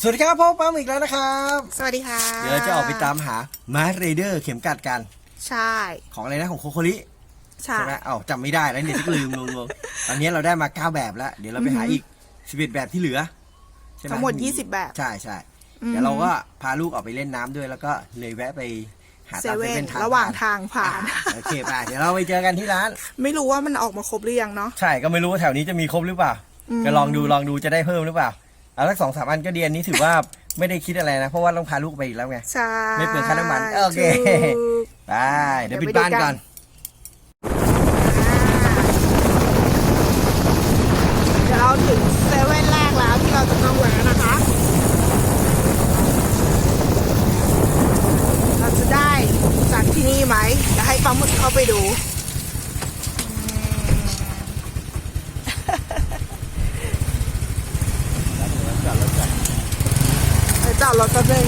สวัสดีครับพบปั๊มอีกแล้วนะครับ สวัสดีค่ะเดี๋ยวเราจะออกไปตามหามาร์เรเดอร์เข็มกัดกัน ใช่ ของอะไรนะของโคโคลิใช่ใช่ไหมเอ้าจำไม่ได้แล้วเนี่ยที่ลืมงงๆตอนนี้เราได้มา 9 แบบแล้ว เดี๋ยวเราไปหาอีก 11 แบบที่เหลือใช่ไหมทั้งหมด 20 แบบ ใช่ใช่อืมเดี๋ยวเราก็พาลูกออกไปเล่นน้ำด้วยแล้วก็เลยแวะไปหาเซตามเซเว่เว่นนทางระหว่างทางผ่านอะโอเคไปเดี๋ยวเราไปเจอกันที่ร้าน ไม่รู้ว่ามันออกมาครบหรือยังเนาะใช่ก็ไม่รู้ว่าแถวนี้จะมีครบหรือเปล่าอืมก็ลองดูลองดูจะได้เพิ่มหรือเปล่า เอาสักสองสามอันก็เดียนนี้ถือว่าไม่ได้คิดอะไรนะ เพราะว่าต้องพาลูกไปอีกแล้วไง ใช่ไม่เปลืองค่าน้ำมันโอเค ถูก ไปเดี๋ยวเดี๋ปิยวดไปดูบ้านกันก่อน เดี๋ยวเราถึงเซเว่นแรกแล้วที่เราจะต้องแวะนะคะ เราจะได้จากที่นี่ไหมเดี๋ยวให้ปลาหมึกเข้าไปดู เดี๋ยวจอดรถแป๊บนึง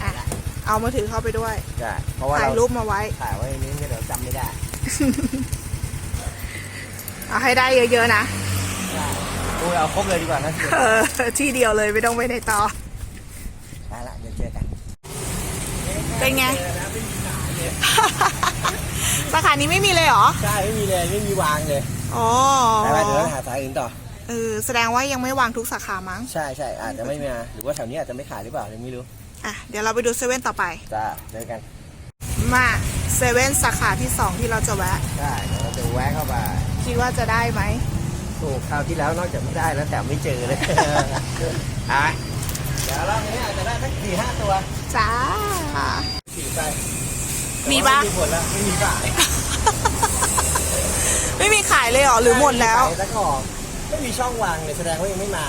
อะ เอามือถือเข้าไปด้วย ใช่เพราะว่าถ่าเรายรูปมาไว้ ถ่ายไว้ในนี้เดี๋ยวจำไม่ได้เอาให้ได้เยอะๆนะโอ้ยเอาครบเลยดีกว่านะเออ ที่เดียวเลยไม่ต้องไปในต่อไปละเดี๋ยวเจอกัน เป็นไงสา ขานี้ไม่มีเลยเหรอ ใช่ไม่มีเลยไม่มีวางเลยอ๋อไปไปเดี๋ยวเราหาสายอื่นต่อ เออแสดงว่ายังไม่วางทุกสาขามั้ง ใช่ใช่อาจจะไม่มาหรือว่าแถวนี้อาจจะไม่ขายหรือเปล่ายังไม่รู้ อะ เดี๋ยวเราไปดูเซเว่นต่อไป จ้าเจอกัน มาเซเว่นสาขาที่ 2 ที่เราจะแวะ ใช่เดี๋ยวเราจะแวะเข้าไปคิดว่าจะได้ไหมโอ้คราวที่แล้วนอกจากไม่ได้แล้วแต่ไม่เจอเลย อะเดี๋ยวรอบนี้อาจจะได้สักสี่ห้าตัวจ้าสี่ไป มีปะแต่ว่าไม่มีผลแล้วไม่มีขาย ไม่มีขายเลยเหรอหรือหมดแล้วแล้วก็ไม่มีช่องวางเลยแสดงว่ายังไม่มา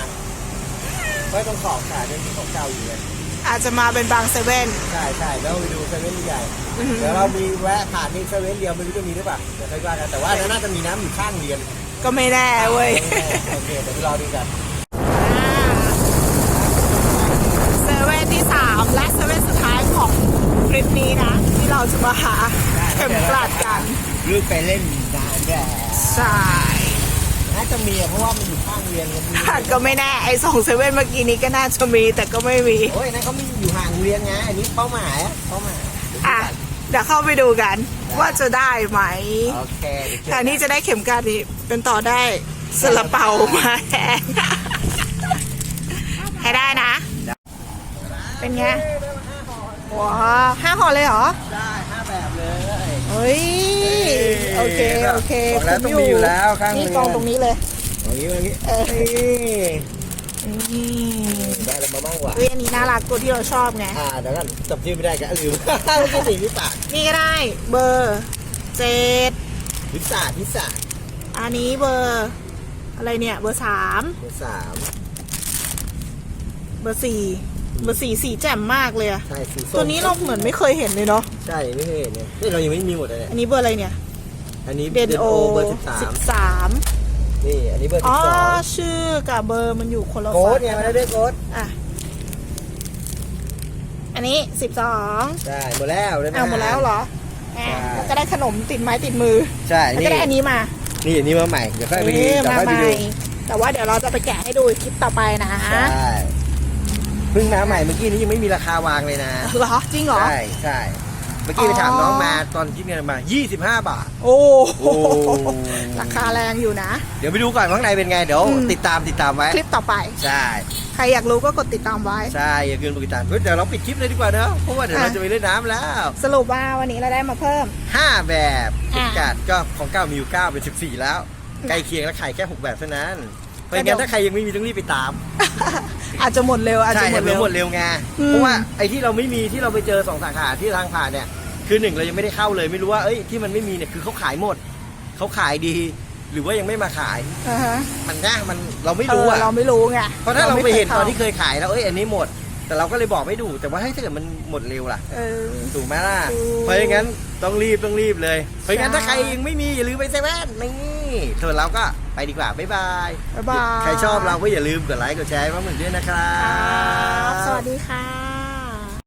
ไว้ตรงขอบขายเป็นที่ของเก่าอยู่เลยอาจจะมาเป็นบางเซเว่น ใช่ใช่แล้วไปดูเซเว่นใหญ่อือหือ เดี๋ยวเรามีแวะผ่านนี่เซเว่นเดียวไม่รู้จะมีหรือเปล่าเดี๋ยวค่อยว่ากันแต่ว่าน่าจะมีน้ำอยู่ข้างเรียนก็ไม่แน่เว้ย โอเคเดี๋ยวไปรอดูกันเซเว่นที่3และเซเว่นสุดท้ายของ คลิปนี้นะ ที่เราจะมาหาเข็มกลัดกันลูกไปเล่นนานแย่ใช่น่าจะมีอะเพราะว่ามันอยู่ข้างเรียนมันมีก็ไม่แน่ไอ้สองเซเว่นเมื่อกี้นี้ก็น่าจะมีแต่ก็ไม่มีโอ้ยนั่นเขาไม่อยู่ห่างโรงเรียนไงอันนี้เป้าหมายอะเป้าหมายอะเดี๋ยวเข้าไปดูกันว่าจะได้ไหมโอเคเดี๋ยวเจอแทนที่จะได้เข็มกลัดนี้เป็นต่อได้สลาเปามาแทนให้ได้นะ เป็นไง ว้าวห้าห่อเลยเหรอ ได้ห้าแบบเลยเฮ้ย โอเค โอเคบอกแล้วต้องมีอยู่แล้วข้างนี่เรียนกองตรงนี้เลยอย่างนี้อย่างนี้เออนี่นี่ได้แล้วมาบ้างวะเฮ้ยอันนี้น่ารักตัวที่เราชอบไง อ่าเดี๋ยวกันจำชื่อไม่ได้กันลืมเมื่อกี้สีพิศาจนี่ก็ได้ เบอร์เจ็ดพิศาจพิศาจอันนี้เบอร์ อะไรเนี่ย เบอร์สามเบอร์สามเบอร์สี่ เบอร์สี่สีแจ่มมากเลยอะใช่สีส้มตัวนี้เราเหมือนไม่เคยเห็นเลยเนาะ ใช่ไม่เคยเห็นเนี่ยนี่เรายังไม่มีหมดเลยเนี่ยอันนี้เบอร์อะไรเนี่ย อันนี้เดนโอเบอร์สิบสาสิมบสามนี่อันนี้เบอร์สิอ๋อบสองชื่อกับเบอร์มันอยู่คนละโค้ดฝั่ไงมาได้ด้วยโค้ดอะ อันนี้สิบสองใช่หมดแล้วได้ไหม เอาหมดแล้วเหรออะใช่ แล้วก็ได้ขนมติดไม้ติดมือ ใช่แล้วนี่ก็ได้อันนี้มานี่อันนี้มาใหม่เดี๋ยวค่อยไปดูเออเดี๋ยวมาค่อยใหไปม่ดูแต่ว่าเดี๋ยวเราจะไปแกะให้ดูคลิปต่อไปนะ ใช่ เพิ่งมาใหม่เมื่อกี้นี้ยังไม่มีราคาวางเลยนะ เหรอจริงเหรอ ใช่ใช่เมื่อกี้ไปถามอ๋อน้องมาตอนคิดเงินมา 25 บาท โอ้โอ้ ราคาแรงอยู่นะ เดี๋ยวไปดูก่อนว่าข้างในเป็นไง เดี๋ยวอืม ติดตามติดตามไว้ คลิปต่อไป ใช่ใครอยากรู้ก็กดติดตามไว้ ใช่อย่าเกินปกติเฮ้ยเดี๋ยวเราปิดคลิปเลยดีกว่าเนอะเพราะว่าเดี๋ยวเราอะจะไปเล่นน้ำแล้ว สรุปว่าวันนี้เราได้มาเพิ่ม 5 แบบอะพิกัดก็ของเก้ามีอยู่9เป็น 14 แล้ว ใกล้เคียงแล้วขายแค่ 6 แบบเท่านั้น เพราะงั้นถ้าใครยังไม่มีต้องรีบไปตาม อาจจะหมดเร็วอาจใช่จะหมดเดี๋เร็ยววหมดเร็วไงอืม เพราะว่าไอ้ที่เราไม่มีที่เราไปเจอสองสาขาที่ทางผ่านเนี่ยคือหนึ่งเรายังไม่ได้เข้าเลยไม่รู้ว่าเอ้ยที่มันไม่มีเนี่ยคือเขาขายหมดเขาขายดี หรือว่ายังไม่มาขายอ่าฮะมันยากมันเราไม่เอรู้ออะเราไม่รู้ไงเพราะถ้าเราไปเห็นตอนที่เคยเคยขายแล้วเอ้ยอันนี้หมด แต่เราก็เลยบอกไม่ถูกแต่ว่าให้ยถ้าเกิดมันหมดเร็วล่ะเออ ถูกไหมล่ะ ถูกเพราะอย่างนั้นต้องรีบต้องรีบเลย เพราะงั้นใช่ถ้าใครยังไม่มีอย่าลืมไปเซเว่นนี่ส่วนเราก็ไปดีกว่า บ๊ายบาย บ๊ายบาย ใครชอบเราก็อย่าลืมกดไลค์กดแชร์ให้มาเหมือนด้วยนะครัครับบสวัสดีค่ะ